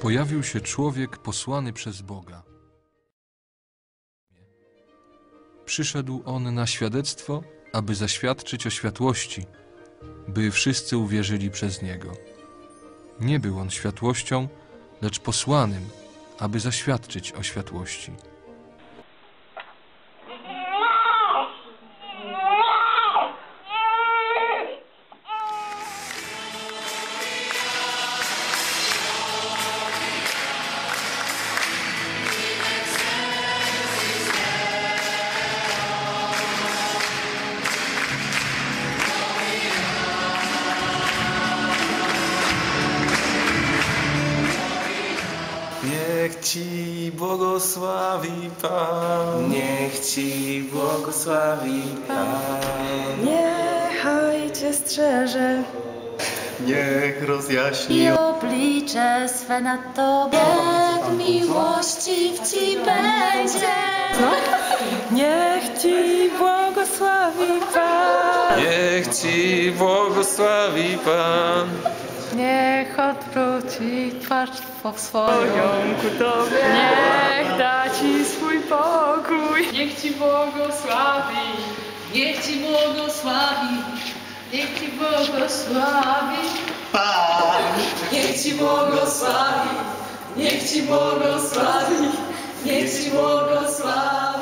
pojawił się człowiek posłany przez Boga. Przyszedł on na świadectwo, aby zaświadczyć o światłości, by wszyscy uwierzyli przez niego. Nie był on światłością, lecz posłanym, aby zaświadczyć o światłości. Niech Ci błogosławi Pan. Niech Ci błogosławi Pan. Niechaj Cię strzeże Niech rozjaśni i oblicze swe nad Tobie miłości w Ci będzie. Niech Ci błogosławi Pan Niech Ci błogosławi Pan. Niech odwróci twarz w swoją. Ku Tobie Niech da Ci swój pokój. Niech Ci błogosławi. Niech Ci błogosławi, niech Ci błogosławi, Pan. niech Ci błogosławi, niech Ci błogosławi, niech Ci błogosławi.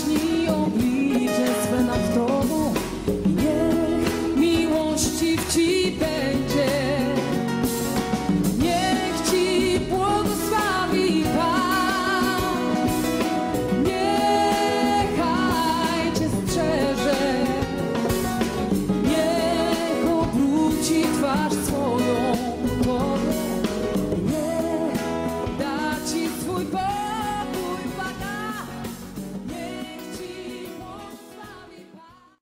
touch